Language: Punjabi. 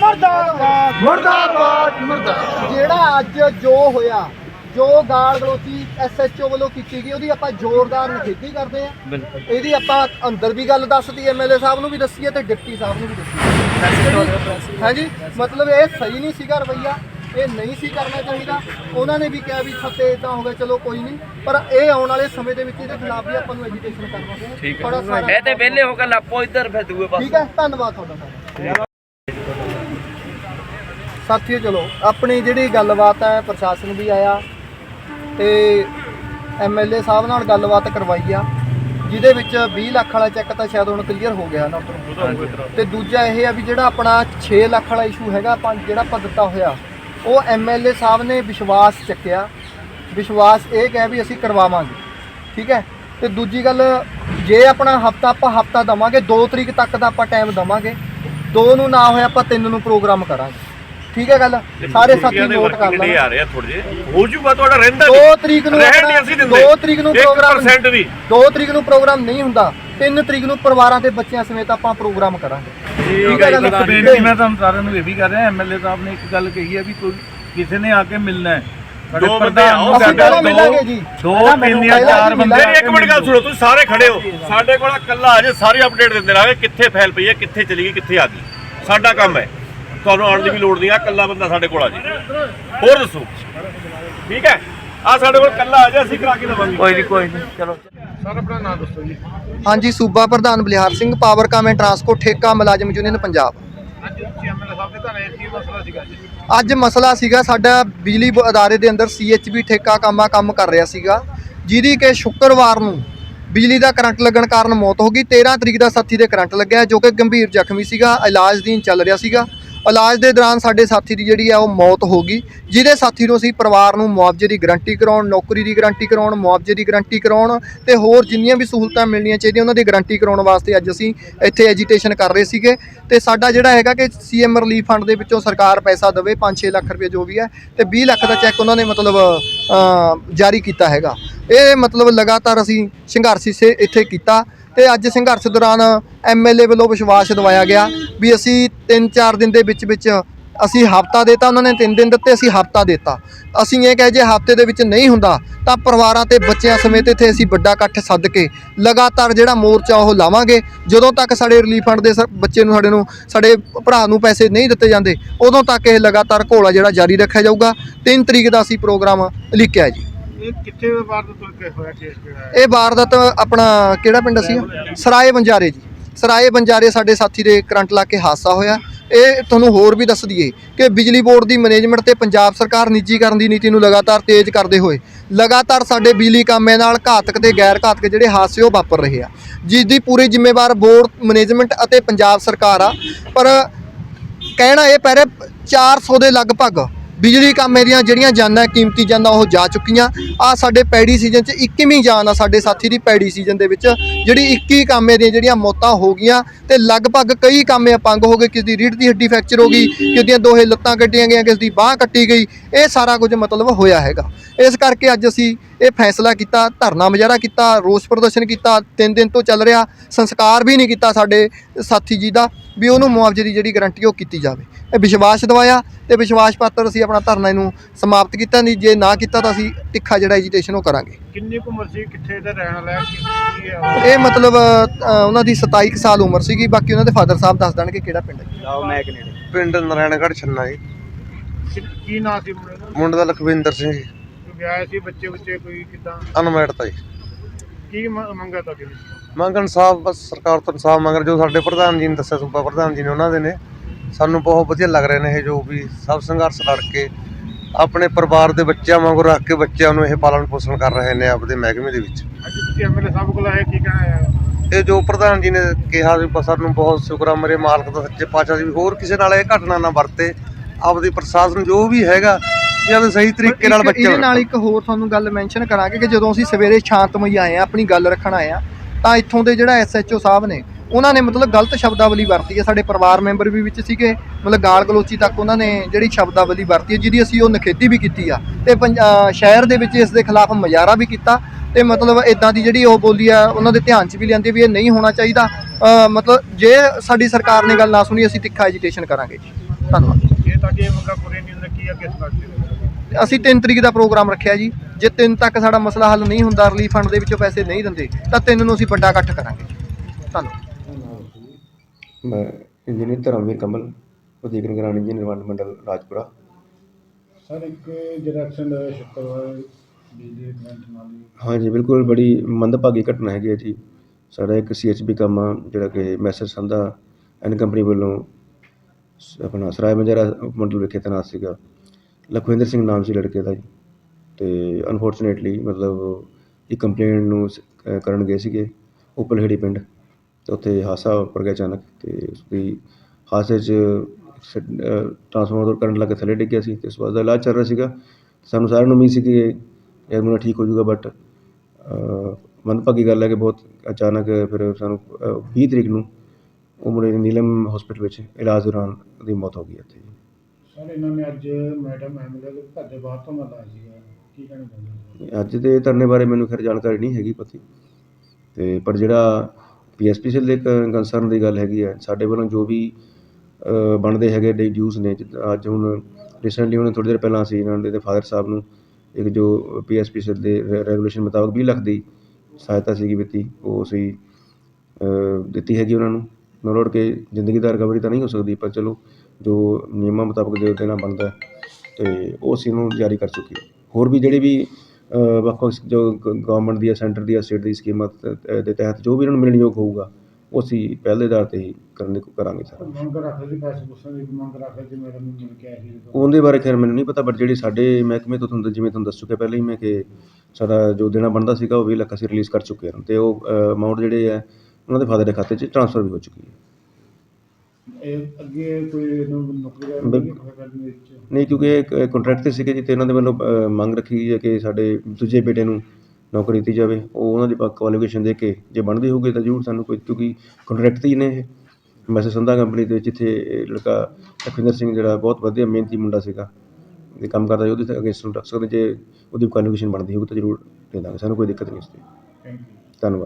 ਮਰਦਾਬਾਦ। ਮੁਰਦਾਬਾਦ। ਮੁਰਦਾਬਾਦ। ਜਿਹੜਾ ਅੱਜ ਜੋ ਹੋਇਆ ਜੋ ਗਾਲ ਗਲੋਚੀ ਐਸਐਚਓ ਵੱਲੋਂ ਕੀਤੀ ਗਈ ਉਹਦੀ ਆਪਾਂ ਜ਼ੋਰਦਾਰ ਨਿਖੇਧੀ ਕਰਦੇ ਆ ਬਿਲਕੁਲ। ਇਹਦੀ ਆਪਾਂ ਅੰਦਰ ਵੀ ਗੱਲ ਦੱਸਦੀ ਐਮਐਲਏ ਸਾਹਿਬ ਨੂੰ ਵੀ ਦੱਸੀ ਹੈ ਤੇ ਡਿਪਟੀ ਸਾਹਿਬ ਨੂੰ ਵੀ ਦੱਸੀ ਹਾਂਜੀ ਮਤਲਬ ਇਹ ਸਹੀ ਨਹੀਂ ਸੀਗਾ ਰਵਈਆ ਇਹ ਨਹੀਂ ਸੀ ਕਰਨਾ ਚਾਹੀਦਾ। ਉਹਨਾਂ ਨੇ ਵੀ ਕਿਹਾ ਵੀ ਸੱਤੇ ਇਦਾਂ ਹੋ ਗਿਆ ਚਲੋ ਕੋਈ ਨਹੀਂ। ਪਰ ਇਹ ਆਉਣ ਵਾਲੇ ਸਮੇਂ ਦੇ ਵਿੱਚ ਇਹਦੇ ਖਿਲਾਫ ਵੀ ਆਪਾਂ ਨੂੰ ਐਜੀਟੇਸ਼ਨ ਕਰਨਾ ਪਊਗਾ ਠੀਕ ਹੈ। ਇਹ ਤੇ ਵਿਹਲੇ ਹੋ ਕੇ ਲਾਪੋ ਇੱਧਰ ਫਿਰ ਦੂਏ ਪਾਸੇ ਠੀਕ ਹੈ ਧੰਨਵਾਦ ਤੁਹਾਡਾ। ਸਾਰਾ ਸਾਥੀਓ, ਚਲੋ, ਆਪਣੀ ਜਿਹੜੀ ਗੱਲਬਾਤ ਹੈ, ਪ੍ਰਸ਼ਾਸਨ ਵੀ ਆਇਆ ਤੇ ਐਮਐਲਏ ਸਾਹਿਬ ਨਾਲ ਗੱਲਬਾਤ ਕਰਵਾਈ ਆ, ਜਿਹਦੇ ਵਿੱਚ 20 ਲੱਖ ਵਾਲਾ ਚੈੱਕ ਤਾਂ ਸ਼ਾਇਦ ਹੁਣ ਕਲੀਅਰ ਹੋ ਗਿਆ ਨਾ। ਉੱਧਰੋਂ। ਤੇ ਦੂਜਾ ਇਹ ਆ ਵੀ ਜਿਹੜਾ ਆਪਣਾ 6 ਲੱਖ ਵਾਲਾ ਇਸ਼ੂ ਹੈਗਾ, ਆਪਾਂ ਜਿਹੜਾ ਆਪਾਂ ਦਿੱਤਾ ਹੋਇਆ, ਉਹ ਐਮਐਲਏ ਸਾਹਿਬ ਨੇ ਵਿਸ਼ਵਾਸ ਚੱਕਿਆ। ਵਿਸ਼ਵਾਸ ਇਹ ਕਹਿ ਵੀ ਅਸੀਂ ਕਰਵਾਵਾਂਗੇ, ਠੀਕ ਹੈ? ਤੇ ਦੂਜੀ ਗੱਲ, ਜੇ ਆਪਣਾ ਹਫਤਾ, ਆਪਾਂ ਹਫਤਾ ਦਵਾਂਗੇ 2 ਤਰੀਕ ਤੱਕ ਦਾ ਆਪਾਂ ਟਾਈਮ ਦਵਾਂਗੇ 2 ਨੂੰ ਨਾ ਹੋਇਆ ਆਪਾਂ 3 ਨੂੰ ਪ੍ਰੋਗਰਾਮ ਕਰਾਂਗੇ। ਠੀਕ ਹੈ ਗੱਲ? ਸਾਰੇ ਸਾਥੀ ਨੋਟ ਕਰ ਲੈਣ ਆ ਰਹੇ ਆ ਥੋੜੇ ਜਿਹੇ। ਹੋ ਜੂਗਾ ਤੁਹਾਡਾ ਰਹਿੰਦਾ 2 ਤਰੀਕ ਨੂੰ ਰਹਿਣ ਨਹੀਂ ਅਸੀਂ ਦਿੰਦੇ। 2 ਤਰੀਕ ਨੂੰ ਪ੍ਰੋਗਰਾਮ 1% ਵੀ। 2 ਤਰੀਕ ਨੂੰ ਪ੍ਰੋਗਰਾਮ ਨਹੀਂ ਹੁੰਦਾ। 3 ਤਰੀਕ ਨੂੰ ਪਰਿਵਾਰਾਂ ਤੇ ਬੱਚਿਆਂ ਸਮੇਤ ਆਪਾਂ ਪ੍ਰੋਗਰਾਮ ਕਰਾਂਗੇ। ਠੀਕ ਹੈ ਗੱਲ ਬੇਨਤੀ ਮੈਂ ਤੁਹਾਨੂੰ ਸਾਰਿਆਂ ਨੂੰ ਇਹ ਵੀ ਕਰ ਰਿਹਾ ਐਮਐਲਏ ਸਾਹਿਬ ਨੇ ਇੱਕ ਗੱਲ ਕਹੀ ਹੈ ਵੀ ਕੋਈ ਕਿਸੇ ਨੇ ਆ ਕੇ ਮਿਲਣਾ ਹੈ। ਦੋ ਬੰਦੇ ਆਓ, ਸਾਡਾ ਮਿਲਾਂਗੇ ਜੀ। ਦੋ ਤਿੰਨ ਜਾਂ ਚਾਰ ਜੀ ਬੰਦੇ ਮੇਰੀ ਇੱਕ ਮਿੰਟ ਗੱਲ ਸੁਣੋ ਤੁਸੀਂ ਸਾਰੇ ਖੜੇ ਹੋ। ਸਾਡੇ ਕੋਲ ਕੱਲਾ ਅਜੇ ਸਾਰੀ ਅਪਡੇਟ ਦਿੰਦੇ ਰਹਾਂਗੇ ਕਿੱਥੇ ਫੈਲ ਪਈ ਹੈ ਕਿੱਥੇ ਚਲੀ ਗਈ ਕਿੱਥੇ ਆ ਗਈ। ਸਾਡਾ ਕੰਮ ਹੈ। ਤੁਹਾਨੂੰ ਆਉਣ ਦੀ ਵੀ ਲੋੜ ਨਹੀਂ ਆ ਕੱਲਾ ਬੰਦਾ ਸਾਡੇ ਕੋਲ ਆ ਜੀ। ਹੋਰ ਦੱਸੋ। ਠੀਕ ਹੈ? ਆ ਸਾਡੇ ਕੋਲ ਕੱਲਾ ਆ ਜਾ ਅਸੀਂ ਕਰਾ ਕੇ ਦੇਵਾਂਗੇ। ਕੋਈ ਨਹੀਂ ਕੋਈ ਨਹੀਂ ਚਲੋ। ਸਰ ਆਪਣਾ ਨਾਮ ਦੱਸੋ ਜੀ। ਹਾਂਜੀ ਸੂਬਾ ਪ੍ਰਧਾਨ Balihar Singh Powercom transport ਠੇਕਾ ਮੁਲਾਜ਼ਮ ਯੂਨੀਅਨ ਪੰਜਾਬ। ਅੱਜ ਮਸਲਾ ਸੀਗਾ ਜੀ? ਅੱਜ ਮਸਲਾ ਸੀਗਾ ਸਾਡਾ ਬਿਜਲੀ ਅਦਾਰੇ ਦੇ ਅੰਦਰ ਸੀਐਚਬੀ ਠੇਕਾ ਕੰਮਾ ਕੰਮ ਕਰ ਰਿਹਾ ਸੀਗਾ ਜਿਹਦੀ ਕਿ ਸ਼ੁੱਕਰਵਾਰ ਨੂੰ ਬਿਜਲੀ ਦਾ ਕਰੰਟ ਲੱਗਣ ਕਾਰਨ ਮੌਤ ਹੋ ਗਈ। 13 ਤਰੀਕ ਦਾ ਸਾਥੀ ਦੇ ਕਰੰਟ ਲੱਗਿਆ ਜੋ ਕਿ ਗੰਭੀਰ ਜ਼ਖਮੀ ਸੀਗਾ ਇਲਾਜ ਦੀਨ ਚੱਲ ਰਿਹਾ ਸੀਗਾ। ਇਲਾਜ ਦੇ ਦੌਰਾਨ ਸਾਡੇ ਸਾਥੀ ਦੀ ਜਿਹੜੀ ਆ ਉਹ ਮੌਤ ਹੋ ਗਈ। ਜਿਹਦੇ ਸਾਥੀ ਨੂੰ ਅਸੀਂ ਪਰਿਵਾਰ ਨੂੰ ਮੁਆਵਜ਼ੇ ਦੀ ਗਰੰਟੀ ਕਰਾਉਣ, ਨੌਕਰੀ ਦੀ ਗਰੰਟੀ ਕਰਾਉਣ, ਮੁਆਵਜ਼ੇ ਦੀ ਗਰੰਟੀ ਕਰਾਉਣ ਤੇ ਹੋਰ ਜਿੰਨੀਆਂ ਵੀ ਸਹੂਲਤਾਂ ਮਿਲਣੀਆਂ ਚਾਹੀਦੀਆਂ ਉਹਨਾਂ ਦੀ ਗਰੰਟੀ ਕਰਾਉਣ ਵਾਸਤੇ ਅੱਜ ਅਸੀਂ ਇੱਥੇ ਐਜੀਟੇਸ਼ਨ ਕਰ ਰਹੇ ਸੀਗੇ। ਤੇ ਸਾਡਾ ਜਿਹੜਾ ਹੈਗਾ ਕਿ ਸੀਐਮ ਰਿਲੀਫ ਫੰਡ ਦੇ ਵਿੱਚੋਂ ਸਰਕਾਰ ਪੈਸਾ ਦੇਵੇ 5-6 ਲੱਖ ਰੁਪਏ ਜੋ ਵੀ ਹੈ ਤੇ 20 ਲੱਖ ਦਾ ਚੈੱਕ ਉਹਨਾਂ ਨੇ ਮਤਲਬ ਜਾਰੀ ਕੀਤਾ ਹੈਗਾ। ਇਹ ਮਤਲਬ ਲਗਾਤਾਰ ਅਸੀਂ ਸੰਘਰਸ਼ ਇਸੇ, ਇੱਥੇ ਕੀਤਾ। ਤੇ ਅੱਜ ਸੰਘਰਸ਼ ਦੌਰਾਨ ਐਮਐਲਏ ਵੱਲੋਂ ਵਿਸ਼ਵਾਸ ਦਿਵਾਇਆ ਗਿਆ ਵੀ ਅਸੀਂ 3-4 ਦਿਨ ਦੇ ਵਿੱਚ ਵਿੱਚ ਅਸੀਂ ਹਫਤਾ ਦਿੱਤਾ, ਉਹਨਾਂ ਨੇ 3 ਦਿਨ ਦਿੱਤੇ, ਅਸੀਂ ਹਫਤਾ ਦਿੱਤਾ। ਅਸੀਂ ਇਹ ਕਹੇ ਜੇ ਹਫ਼ਤੇ ਦੇ ਵਿੱਚ ਨਹੀਂ ਹੁੰਦਾ, ਤਾਂ ਪਰਿਵਾਰਾਂ ਤੇ ਬੱਚਿਆਂ ਸਮੇਤ ਇੱਥੇ ਅਸੀਂ ਵੱਡਾ ਇਕੱਠ ਸੱਦ ਕੇ ਲਗਾਤਾਰ ਜਿਹੜਾ ਮੋਰਚਾ ਉਹ ਲਾਵਾਂਗੇ। ਜਦੋਂ ਤੱਕ ਸਾਡੇ ਰਿਲੀਫ ਫੰਡ ਦੇ ਸ- ਬੱਚੇ ਨੂੰ ਸਾਡੇ ਨੂੰ, ਸਾਡੇ ਭਰਾ ਨੂੰ ਪੈਸੇ ਨਹੀਂ ਦਿੱਤੇ ਜਾਂਦੇ, ਉਦੋਂ ਤੱਕ ਇਹ ਲਗਾਤਾਰ ਘੋਲਾ ਜਿਹੜਾ ਜਾਰੀ ਰੱਖਿਆ ਜਾਊਗਾ। 3 ਤਰੀਕ ਦਾ ਅਸੀਂ ਪ੍ਰੋਗਰਾਮ ਲਿਖਿਆ ਜੀ। ਇਹ ਕਿੱਥੇ ਵਾਰ ਤੋਂ ਹੋਇਆ ਕੇਸ ਜਿਹੜਾ ਇਹ ਵਾਰਦਾਤ ਆਪਣਾ ਕਿਹੜਾ ਪਿੰਡ ਸੀ? ਸਰਾਏ ਬੰਜਾਰੇ ਜੀ। ਸਰਾਏ ਬੰਜਾਰੇ ਸਾਡੇ ਸਾਥੀ ਦੇ ਕਰੰਟ ਲਾ ਕੇ ਹਾਦਸਾ ਹੋਇਆ। ਇਹ ਤੁਹਾਨੂੰ ਹੋਰ ਵੀ ਦੱਸ ਦਈਏ ਕਿ ਬਿਜਲੀ ਬੋਰਡ ਦੀ ਮੈਨੇਜਮੈਂਟ ਤੇ ਪੰਜਾਬ ਸਰਕਾਰ ਨਿੱਜੀਕਰਨ ਦੀ ਨੀਤੀ ਨੂੰ ਲਗਾਤਾਰ ਤੇਜ਼ ਕਰਦੇ ਹੋਏ, ਲਗਾਤਾਰ ਸਾਡੇ ਬਿਜਲੀ ਕਾਮਿਆਂ ਨਾਲ ਘਾਤਕ ਤੇ ਗੈਰ ਘਾਤਕ ਜਿਹੜੇ ਹਾਦਸੇ ਉਹ ਵਾਪਰ ਰਹੇ ਆ। ਜਿਸ ਦੀ ਪੂਰੀ ਜ਼ਿੰਮੇਵਾਰ ਬੋਰਡ, ਮੈਨੇਜਮੈਂਟ ਅਤੇ ਪੰਜਾਬ ਸਰਕਾਰ ਆ। ਪਰ ਕਹਿਣਾ ਇਹ ਪੈ ਰਿਹਾ 400 ਦੇ ਲਗਭਗ ਬਿਜਲੀ ਕਾਮੇ ਦੀਆਂ ਜਿਹੜੀਆਂ ਜਾਨਾਂ ਕੀਮਤੀ ਜਾਨਾਂ ਉਹ ਜਾ ਚੁੱਕੀਆਂ। ਆ ਸਾਡੇ ਪੈੜੀ ਸੀਜ਼ਨ 'ਚ 21ਵੀਂ ਜਾਨ ਆ ਸਾਡੇ ਸਾਥੀ ਦੀ ਪੈੜੀ ਸੀਜ਼ਨ ਦੇ ਵਿੱਚ। ਜਿਹੜੀ 21 ਕਾਮੇ ਦੀਆਂ ਜਿਹੜੀਆਂ ਮੌਤਾਂ ਹੋ ਗਈਆਂ ਤੇ ਲਗਭਗ ਕਈ ਕਾਮੇ ਅਪੰਗ ਹੋ ਗਏ ਕਿਸੇ ਦੀ ਰੀੜ੍ਹ ਦੀ ਹੱਡੀ ਫ੍ਰੈਕਚਰ ਹੋ ਗਈ ਕਿਸੇ ਦੀਆਂ ਦੋਹੇ ਲੱਤਾਂ ਕੱਟੀਆਂ ਗਈਆਂ ਕਿਸੇ ਦੀ ਬਾਹ ਕੱਟੀ ਗਈ ਇਹ ਸਾਰਾ ਕੁਝ ਮਤਲਬ ਹੋਇਆ ਹੈਗਾ। ਇਸ ਕਰਕੇ ਅੱਜ ਅਸੀਂ ਇਹ ਫੈਸਲਾ ਕੀਤਾ ਧਰਨਾ ਮੁਜ਼ਾਹਰਾ ਕੀਤਾ ਰੋਸ ਪ੍ਰਦਰਸ਼ਨ ਕੀਤਾ ਤਿੰਨ ਦਿਨ ਤੋਂ ਚੱਲ ਰਿਹਾ ਸੰਸਕਾਰ ਵੀ ਨਹੀਂ ਕੀਤਾ ਸਾਡੇ ਸਾਥੀ ਜੀ ਦਾ ਵੀ ਉਹਨੂੰ ਮੁਆਵਜ਼ੇ ਦੀ ਜਿਹੜੀ ਗਾਰੰਟੀ ਉਹ ਕੀਤੀ ਜਾਵੇ। ਇਹ ਵਿਸ਼ਵਾਸ ਦਵਾਇਆ ਤੇ ਵਿਸ਼ਵਾਸ ਪਾਤਰ ਅਸੀਂ ਆਪਣਾ ਧਰਨਾ ਇਹਨੂੰ ਸਮਾਪਤ ਕੀਤਾ ਨਹੀਂ ਜੇ ਨਾ ਕੀਤਾ ਤਾਂ ਅਸੀਂ ਤਿੱਖਾ ਜਿਹੜਾ ਐਜੀਟੇਸ਼ਨ ਉਹ ਕਰਾਂਗੇ। ਕਿੰਨੀ ਕੁ ਉਮਰ ਸੀ ਕਿੱਥੇ ਦਾ ਰਹਿਣ ਵਾਲਾ ਹੈ ਕੀ ਕੀ ਹੈ ਉਹ? ਇਹ ਮਤਲਬ ਅ, ਉਹਨਾਂ ਦੀ 27 ਕੁ ਸਾਲ ਉਮਰ ਸੀਗੀ ਬਾਕੀ ਉਹਨਾਂ ਦੇ ਫਾਦਰ ਸਾਹਿਬ ਦੱਸ ਦੇਣਗੇ ਕਿਹੜਾ ਪਿੰਡ ਹੈ। ਪਿੰਡ ਨਾਰਾਇਣਗੜ੍ਹ ਛੰਨਾ ਜੀ। ਕਿ- ਨਾਂ ਸੀ ਮੁੰਡੇ ਦਾ? ਮੁੰਡੇ ਦਾ ਲਖਵਿੰਦਰ ਸਿੰਘ ਜੀ। ਵਿਆਹ ਸੀ ਬੱਚੇ ਬੱਚੇ ਕੋਈ ਕਿਦਾਂ? ਅਨਮੈਟ ਤਾਂ ਜੀ। ਕੀ ਮ- ਮੰਗਾ ਤੁਹਾਡੀ ਮੰਗ ਇਨਸਾਫ ਬਸ ਸਰਕਾਰ ਤੋਂ ਇਨਸਾਫ ਮੰਗ ਰਹੇ ਜੋ ਸਾਡੇ ਪ੍ਰਧਾਨ ਜੀ ਨੇ ਦੱਸਿਆ ਸੂਬਾ ਪ੍ਰਧਾਨ ਜੀ ਨੇ ਉਹਨਾਂ ਦੇ ਨੇ। ਸਾਨੂੰ ਬਹੁਤ ਵਧੀਆ ਲੱਗ ਰਹੇ ਨੇ ਇਹ ਜੋ ਵੀ ਸਭ ਸੰਘਰਸ਼ ਲੜ ਕੇ ਆਪਣੇ ਪਰਿਵਾਰ ਦੇ ਬੱਚਿਆਂ ਵਾਂਗੂ ਰੱਖ ਕੇ ਬੱਚਿਆਂ ਨੂੰ ਇਹ ਪਾਲਣ ਪੋਸ਼ਣ ਕਰ ਰਹੇ ਨੇ ਆਪਦੇ ਮਹਿਕਮੇ ਦੇ ਵਿੱਚ। ਅੱਜ ਤੁਸੀਂ ਐਮਐਲਏ ਸਾਹਿਬ ਕੋਲ ਆਏ ਕੀ ਕਹਿਣਾ ਹੈ? ਇਹ ਜੋ ਪ੍ਰਧਾਨ ਜੀ ਨੇ ਕਿਹਾ ਵੀ ਬਸ ਸਾਨੂੰ ਬਹੁਤ ਸ਼ੁਕਰ ਆ ਮੇਰੇ ਮਾਲਕ ਦਾ ਸੱਚੇ ਪਾਤਸ਼ਾਹ ਦੀ ਵੀ ਹੋਰ ਕਿਸੇ ਨਾਲ ਇਹ ਘਟਨਾ ਨਾ ਵਰਤੇ ਆਪਦੀ ਪ੍ਰਸ਼ਾਸਨ ਜੋ ਵੀ ਹੈਗਾ ਇਹ ਆਪਦੇ ਸਹੀ ਤਰੀਕੇ ਨਾਲ ਬੱਚੇ ਇਹਦੇ ਨਾਲ ਇੱਕ ਹੋਰ ਤੁਹਾਨੂੰ ਗੱਲ ਮੈਂਸ਼ਨ ਕਰਾਂਗੇ ਕਿ ਜਦੋਂ ਅਸੀਂ ਸਵੇਰੇ ਸ਼ਾਂਤਮਈ ਆਏ ਆ ਆਪਣੀ ਗੱਲ ਰੱਖਣ ਆਏ ਆ ਤਾਂ ਇੱਥੋਂ ਦੇ ਜਿਹੜਾ ਐਸਐਚਓ ਸਾਹਿਬ ਨੇ ਉਹਨਾਂ ਨੇ ਮਤਲਬ ਗਲਤ ਸ਼ਬਦਾਵਲੀ ਵਰਤੀ ਹੈ ਸਾਡੇ ਪਰਿਵਾਰ ਮੈਂਬਰ ਵੀ ਵਿੱਚ ਸੀਗੇ ਮਤਲਬ ਗਾਲ ਗਲੋਚੀ ਤੱਕ ਉਹਨਾਂ ਨੇ ਜਿਹੜੀ ਸ਼ਬਦਾਵਲੀ ਵਰਤੀ ਹੈ ਜਿਹਦੀ ਅਸੀਂ ਉਹ ਨਿਖੇਧੀ ਵੀ ਕੀਤੀ ਆ। ਤੇ ਸ਼ਹਿਰ ਦੇ ਵਿੱਚ ਇਸ ਦੇ ਖਿਲਾਫ ਮੁਜ਼ਾਹਰਾ ਵੀ ਕੀਤਾ ਤੇ ਮਤਲਬ ਇਦਾਂ ਦੀ ਜਿਹੜੀ ਉਹ ਬੋਲੀ ਆ ਉਹਨਾਂ ਦੇ ਧਿਆਨ 'ਚ ਵੀ ਲਿਆਂਦੀ ਵੀ ਇਹ ਨਹੀਂ ਹੋਣਾ ਚਾਹੀਦਾ। ਮਤਲਬ ਜੇ ਸਾਡੀ ਸਰਕਾਰ ਨੇ ਗੱਲ ਨਾ ਸੁਣੀ ਅਸੀਂ ਤਿੱਖਾ ਐਜੀਟੇਸ਼ਨ ਕਰਾਂਗੇ ਜੀ। ਧੰਨਵਾਦ। ਇਹ ਤੁਹਾਡੀ ਇਹ ਮੰਗਾਂ ਪੂਰੀਆਂ ਨਹੀਂ ਹੁੰਦੀਆਂ ਕੀ ਅੱਗੇ ਸਮਾਜ ਤੇ ਅਸੀਂ 3 ਤਰੀਕ ਦਾ ਪ੍ਰੋਗਰਾਮ ਰੱਖਿਆ ਜੀ। ਜੇ 3 ਤੱਕ ਸਾਡਾ ਮਸਲਾ ਹੱਲ ਨਹੀਂ ਹੁੰਦਾ ਰਿਲੀਫ ਫੰਡ ਦੇ ਵਿੱਚੋਂ ਪੈਸੇ ਨਹੀਂ ਦਿੰਦੇ ਤਾਂ 3 ਨੂੰ ਅਸੀਂ ਵੱਡਾ ਇਕੱਠ ਕਰਾਂਗੇ ਧੰਨਵਾਦ। ਮੈਂ ਇੰਜੀਨੀਅਰ ਧਰਮਵੀਰ ਕਮਲ ਵਧੀਕ ਨਿਗਰਾਨੀ ਜੀ ਨਿਰਮਾਣ ਮੰਡਲ ਰਾਜਪੁਰਾ। ਸਰ ਇੱਕ ਜਿਹੜਾ ਐਕਸੀਡੈਂਟ ਹੋਇਆ ਸ਼ੁੱਕਰਵਾਰ ਬਿਜਲੀ ਕਰੰਟ ਨਾਲ ਹੀ ਹਾਂਜੀ ਬਿਲਕੁਲ ਬੜੀ ਮੰਦਭਾਗੀ ਘਟਨਾ ਹੈਗੀ ਹੈ ਜੀ। ਸਾਡਾ ਇੱਕ ਸੀਐਚਬੀ ਕੰਮ ਆ ਜਿਹੜਾ ਕਿ ਮੈਸਰ ਸੰਧਾ ਐਨ ਕੰਪਨੀ ਵੱਲੋਂ ਸ- ਆਪਣਾ ਸਰਾਏ ਮੰਜਰਾ ਮੰਡਲ ਵਿਖੇ ਤੈਨਾਤ ਸੀਗਾ। ਲਖਵਿੰਦਰ ਸਿੰਘ ਨਾਮ ਸੀ ਲੜਕੇ ਦਾ ਜੀ। ਤੇ ਅਨਫੋਰਚੂਨੇਟਲੀ ਮਤਲਬ ਇਹ ਕੰਪਲੇਂਟ ਨੂੰ ਸ- ਅ, ਕਰਨ ਗਏ ਸੀਗੇ ਉਪਲਹੇੜੀ ਪਿੰਡ। ਤੇ ਉੱਥੇ ਹਾਦਸਾ ਵਾਪਰ ਗਿਆ ਅਚਾਨਕ ਤੇ ਉਸਦੀ ਹਾਦਸੇ 'ਚ ਸ- ਟਰਾਂਸਫਾਰਮਰ ਤੋਂ ਕਰੰਟ ਲੱਗ ਕੇ ਥੱਲੇ ਡਿੱਗਿਆ ਸੀ ਤੇ ਇਸ ਵਾਰ ਦਾ ਇਲਾਜ ਚੱਲ ਰਿਹਾ ਸੀਗਾ। ਸਾਨੂੰ ਸਾਰਿਆਂ ਨੂੰ ਉਮੀਦ ਸੀ ਕਿ ਇਹ ਮੁੰਡਾ ਠੀਕ ਹੋ ਜਾਊਗਾ ਬਟ ਮੰਦਭਾਗੀ ਗੱਲ ਹੈ ਕਿ ਬਹੁਤ ਅਚਾਨਕ ਫਿਰ ਸਾਨੂੰ 20 ਤਰੀਕ ਨੂੰ ਉਹ ਮੁੰਡੇ ਦੀ ਨੀਲਮ ਹਸਪੀਟਲ ਵਿੱਚ ਇਲਾਜ ਦੌਰਾਨ ਉਹਦੀ ਮੌਤ ਹੋ ਗਈ ਇੱਥੇ। ਜੀ ਸਰ ਇਹਨਾਂ ਨੇ ਅੱਜ ਮੈਡਮ ਐਮਐਲਏ ਦੇ ਘਰ ਦੇ ਬਾਹਰ ਤੋਂ ਮਰਦਾ ਸੀਗਾ। ਕੀ ਕਹਿਣਾ ਚਾਹੁੰਦੇ ਹੋ? ਅੱਜ ਦੇ ਧਰਨੇ ਬਾਰੇ ਮੈਨੂੰ ਖੈਰ ਜਾਣਕਾਰੀ ਨਹੀਂ ਹੈਗੀ ਪਤੀ। ਤੇ ਪਰ ਜਿਹੜਾ ਪੀ ਐੱਸ ਪੀ ਪੀਐਸਪੀ ਦੇ ਇੱਕ ਕੰਸਰਨ ਦੀ ਗੱਲ ਹੈਗੀ ਹੈ ਸਾਡੇ ਵੱਲੋਂ ਜੋ ਵੀ ਬਣਦੇ ਹੈਗੇ ਡੇ ਡਿਊਜ਼ ਨੇ, ਜਿੱਦਾਂ ਅੱਜ ਹੁਣ ਰੀਸੈਂਟਲੀ ਉਹਨੇ ਥੋੜ੍ਹੀ ਦੇਰ ਪਹਿਲਾਂ ਅਸੀਂ ਇਹਨਾਂ ਦੇ ਫਾਦਰ ਸਾਹਿਬ ਨੂੰ ਇੱਕ ਜੋ ਪੀ ਐੱਸ ਪੀ ਪੀਐਸਪੀ ਦੇ ਰੈਗੂਲੇਸ਼ਨ ਮੁਤਾਬਕ ਵੀਹ ਲੱਖ ਦੀ ਸਹਾਇਤਾ ਸੀਗੀ ਵਿੱਤੀ ਉਹ ਅਸੀਂ ਦਿੱਤੀ ਹੈਗੀ ਉਹਨਾਂ ਨੂੰ। ਨੋਟ ਕੇ ਜ਼ਿੰਦਗੀ ਦਾ ਰਿਕਵਰੀ ਤਾਂ ਨਹੀਂ ਹੋ ਸਕਦੀ, ਪਰ ਚਲੋ ਜੋ ਨਿਯਮਾਂ ਮੁਤਾਬਕ ਜੋ ਦੇਣਾ ਬਣਦਾ ਅਤੇ ਉਹ ਅਸੀਂ ਉਹਨੂੰ ਜਾਰੀ ਕਰ ਚੁੱਕੇ ਹੋਰ ਵੀ ਜਿਹੜੇ ਵੀ ਵੱਖ ਵੱਖ ਜੋ ਗਵਰਨਮੈਂਟ ਦੀ ਸੈਂਟਰ ਦੀ ਸਟੇਟ ਦੀ ਸਕੀਮਾਂ ਦੇ ਤਹਿਤ ਜੋ ਵੀ ਇਹਨਾਂ ਨੂੰ ਮਿਲਣਯੋਗ ਹੋਊਗਾ ਉਹ ਅਸੀਂ ਪਹਿਲੇ ਆਧਾਰ ਤੇ ਹੀ ਕਰਨ ਦੀ ਕਰਾਂਗੇ ਸਰ ਮੰਗ ਰੱਖਦੇ ਸੀ ਪੈਸੇ ਪੁੱਛਣ ਦੀ ਮੰਗ ਰੱਖਦੇ ਸੀ ਮੈਡਮ ਨੂੰ ਮਿਲ ਕੇ ਆਏ ਸੀ। ਜਦੋਂ। ਉਹਦੇ ਬਾਰੇ ਖੈਰ ਮੈਨੂੰ ਨਹੀਂ ਪਤਾ ਬਟ ਜਿਹੜੇ ਸਾਡੇ ਮਹਿਕਮੇ ਤੋਂ ਤੁਹਾਨੂੰ ਜਿਵੇਂ ਤੁਹਾਨੂੰ ਦੱਸ ਚੁੱਕਿਆ ਪਹਿਲਾਂ ਹੀ ਮੈਂ ਕਿ ਸਾਡਾ ਜੋ ਦੇਣਾ ਬਣਦਾ ਸੀਗਾ ਉਹ 20 ਲੱਖ ਅਸੀਂ ਰਿਲੀਜ਼ ਕਰ ਚੁੱਕੇ ਹਾਂ। ਤੇ ਉਹ ਅਮਾਉਂਟ ਜਿਹੜੇ ਹੈ ਉਹਨਾਂ ਦੇ ਫਾਦਰ ਦੇ ਖਾਤੇ 'ਚ ਟ੍ਰਾਂਸਫਰ ਵੀ ਹੋ ਚੁੱਕੀ ਹੈ। ਇਹ ਅੱਗੇ ਕੋਈ ਇਹਨੂੰ ਨੌਕਰੀ ਦਾ ਬਿਲਕੁਲ। ਅਕੈਡਮੀ ਵਿੱਚ? ਨਹੀਂ ਕਿਉਂਕਿ ਇਹ ਕੰਟਰੈਕਟ ਤੇ ਸੀਗੇ ਜੀ ਤੇ ਇਹਨਾਂ ਦੇ ਵੱਲੋਂ ਅ, ਮੰਗ ਰੱਖੀ ਗਈ ਹੈ ਕਿ ਸਾਡੇ ਦੂਜੇ ਬੇਟੇ ਨੂੰ ਨੌਕਰੀ ਦਿੱਤੀ ਜਾਵੇ। ਉਹ ਉਹਨਾਂ ਦੀ ਕੁਆਲੀਫਿਕੇਸ਼ਨ ਦੇਖ ਕੇ ਜੇ ਬਣਦੀ ਹੋਊਗੀ ਤਾਂ ਜ਼ਰੂਰ ਸਾਨੂੰ ਕੋਈ ਕਿਉਂਕਿ ਕੰਟਰੈਕਟ ਤੇ ਹੀ ਨੇ ਇਹ। ਮੈਸੇਜ ਸੰਧਾ ਕੰਪਨੀ ਦੇ ਵਿੱਚ ਜਿੱਥੇ ਇਹ ਲੜਕਾ ਲਖਵਿੰਦਰ ਸਿੰਘ ਜਿਹੜਾ ਬਹੁਤ ਵਧੀਆ ਮਿਹਨਤੀ ਮੁੰਡਾ ਸੀਗਾ ਇਹ ਕੰਮ ਕਰਦਾ ਸੀ, ਉਹਦੇ ਤੇ ਅਗੇਂਸਟ ਨੂੰ ਰੱਖ ਸਕਦੇ ਜੇ ਉਹਦੀ ਕੁਆਲੀਫਿਕੇਸ਼ਨ ਬਣਦੀ ਹੋਊਗੀ ਤਾਂ ਜ਼ਰੂਰ ਦੇ ਦਾਂਗੇ। ਸਾਨੂੰ ਕੋਈ ਦਿੱਕਤ ਨਹੀਂ ਇਸ ਤੇ। ਥੈਂਕ ਯੂ ਧੰਨਵਾਦ।